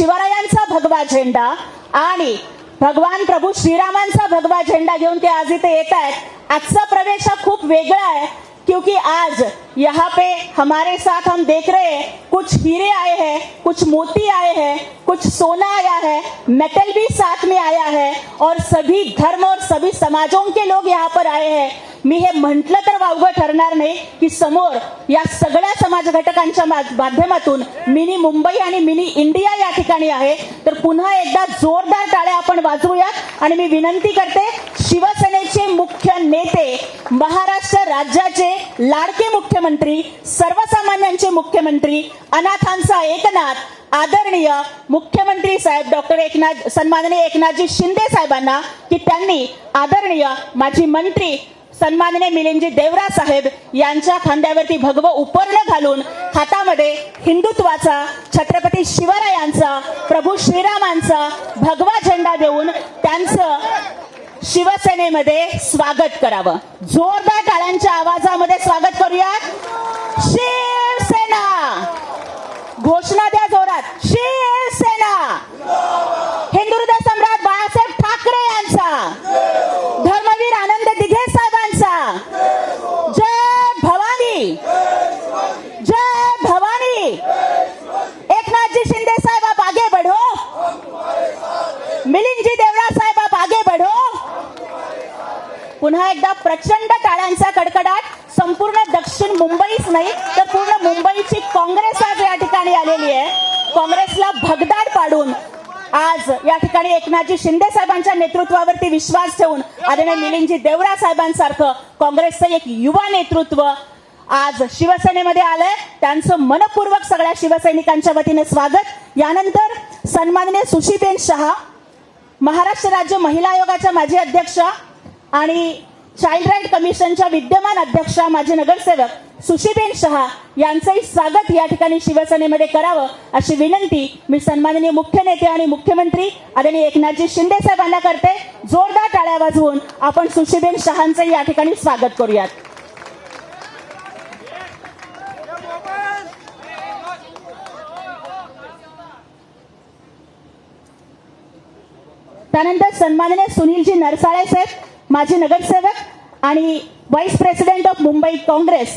शिवरायांचा भगवा झेंडा भगवान प्रभू श्रीरामांचा भगवा झेंडा घेऊन ते आज इथे येत आहेत. आजचा प्रवेश हा खूप वेगळा है क्योंकि आज यहाँ पे हमारे साथ हम देख रहे हैं, कुछ हीरे आए हैं, कुछ मोती आए हैं, कुछ सोना आया है मेटल भी साथ में आया है और सभी धर्म और सभी समाजों के लोग यहाँ पर आए हैं। मी हे म्हटलं तर वावगं ठरणार नाही की समोर या सगळ्या समाज घटकांच्या मा- माध्यमातून मिनी मुंबई आणि मिनी इंडिया या ठिकाणी आहे. तर पुन्हा एकदा जोरदार टाळ्या आपण वाजवूयात आणि मी विनंती करते शिवसेनेचे मुख्य नेते महाराष्ट्र राज्याचे लाडके मुख्यमंत्री सर्वसामान्यांचे मुख्यमंत्री अनाथांचा एकनाथ आदरणीय मुख्यमंत्री साहेब डॉक्टर एकनाथ सन्माननीय एकनाथजी शिंदे साहेबांना की त्यांनी आदरणीय माजी मंत्री सन्माननीय मिलिंदजी देवरा साहेब यांच्या खांद्यावरती भगवं उपर्ण घालून हातामध्ये हिंदुत्वाचा छत्रपती शिवरायांचा प्रभू श्रीरामांचा भगवा झेंडा देऊन त्यांचं शिवसेनेमध्ये स्वागत करावं. जोरदार टाळ्यांच्या आवाजामध्ये स्वागत करूयात. पुन्हा एकदा प्रचंड टाळ्यांचा कडकडाट संपूर्ण दक्षिण मुंबईच नाही तर पूर्ण मुंबईची काँग्रेस आज या ठिकाणी आलेली आहे. काँग्रेसला भगदाड पाडून आज या ठिकाणी एकनाथजी शिंदे साहेबांच्या नेतृत्वावरती विश्वास ठेवून आदरणीय मिलिंदजी देवरा साहेबांसारखं काँग्रेसचं एक युवा नेतृत्व आज शिवसेनेमध्ये आलंय. त्यांचं मनपूर्वक सगळ्या शिवसैनिकांच्या वतीने स्वागत. यानंतर सन्माननीय सुशीबेन शहा महाराष्ट्र राज्य महिला आयोगाच्या माजी अध्यक्षा आणि चाइल्ड राईट कमिशनच्या विद्यमान अध्यक्षा माजी नगरसेवक सुशीबेन शहा यांचंही स्वागत या ठिकाणी शिवसेनेमध्ये करावं अशी विनंती मी सन्माननीय मुख्य नेते आणि मुख्यमंत्री आदरणीय एकनाथजी शिंदे साहेबांना करते. जोरदार टाळ्या वाजवून आपण सुशीबेन शहांचं या ठिकाणी स्वागत करूयात. त्यानंतर सन्माननीय सुनीलजी नरसाळे साहेब माजी नगरसेवक आणि vice president of Mumbai Congress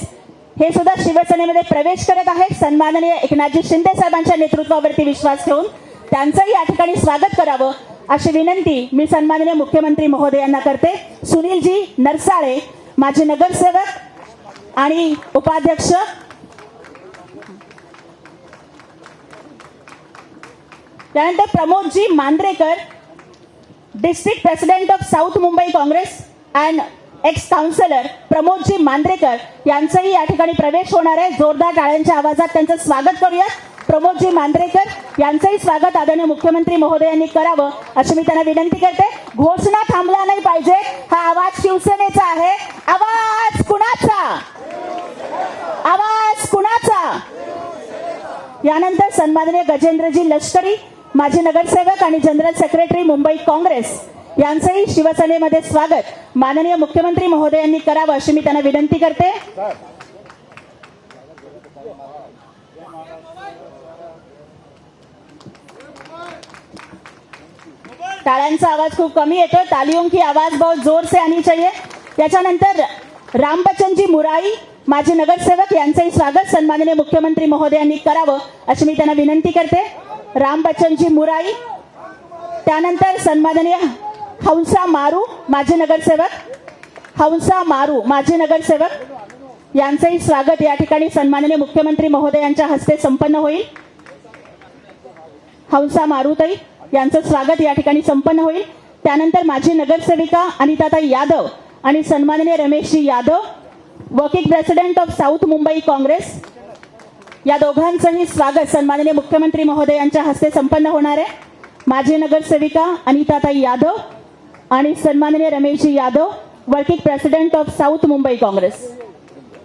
हे सुद्धा शिवसेनेमध्ये प्रवेश करत आहेत. सन्माननीय एकनाथजी शिंदे साहेबांच्या नेतृत्वावरती विश्वास ठेवून त्यांचंही या ठिकाणी स्वागत करावं अशी विनंती मी सन्माननीय मुख्यमंत्री महोदयांना करते. सुनीलजी नरसाळे माजी नगरसेवक आणि उपाध्यक्ष. त्यानंतर Pramodji Mandrekar district president of south Mumbai Congress and ex councillor Pramodji Mandrekar यांचाही या ठिकाणी प्रवेश होणार आहे. जोरदार टाळ्यांच्या आवाजात त्यांचं स्वागत करूया प्रमोदजी मांद्रेकर यांचंही स्वागत आदरणीय मुख्यमंत्री महोदयांनी करावं अशी मी त्यांना विनंती करते. घोषणा थांबला नाही पाहिजे. हा आवाज शिवसेनेचा आहे. आवाज कुणाचा? आवाज कुणाचा? यानंतर सन्माननीय गजेंद्रजी लष्करी माजी नगरसेवक आणि जनरल सेक्रेटरी मुंबई काँग्रेस यांचंही शिवसेनेमध्ये स्वागत. माननीय मुख्यमंत्री महोदयांनी करावं अशी मी त्यांना विनंती करते. टाळ्यांचा आवाज खूप कमी येतोय. तालियों की आवाज बहुत जोर से आनी चाहिए. याच्यानंतर रामबच्चनजी मुराई माजी नगरसेवक यांचंही स्वागत. सन्माननीय मुख्यमंत्री महोदयांनी करावं अशी मी त्यांना विनंती करते. राम बच्चनजी मुराई त्यानंतर सन्माननीय हंसा मारू माजी नगरसेवक हंसा मारू माजी नगरसेवक यांचंही स्वागत या ठिकाणी सन्माननीय मुख्यमंत्री महोदयांच्या हस्ते संपन्न होईल. हंसा मारुताई यांचं स्वागत या ठिकाणी संपन्न होईल. त्यानंतर माजी नगरसेविका अनिताताई यादव आणि सन्माननीय Rameshji Yadav working president of south Mumbai Congress या दोघांचंही स्वागत सन्माननीय मुख्यमंत्री महोदयांच्या हस्ते संपन्न होणार आहे. माजी नगरसेविका अनिताताई यादव आणि सन्माननीय Rameshji Yadav working president of south Mumbai Congress.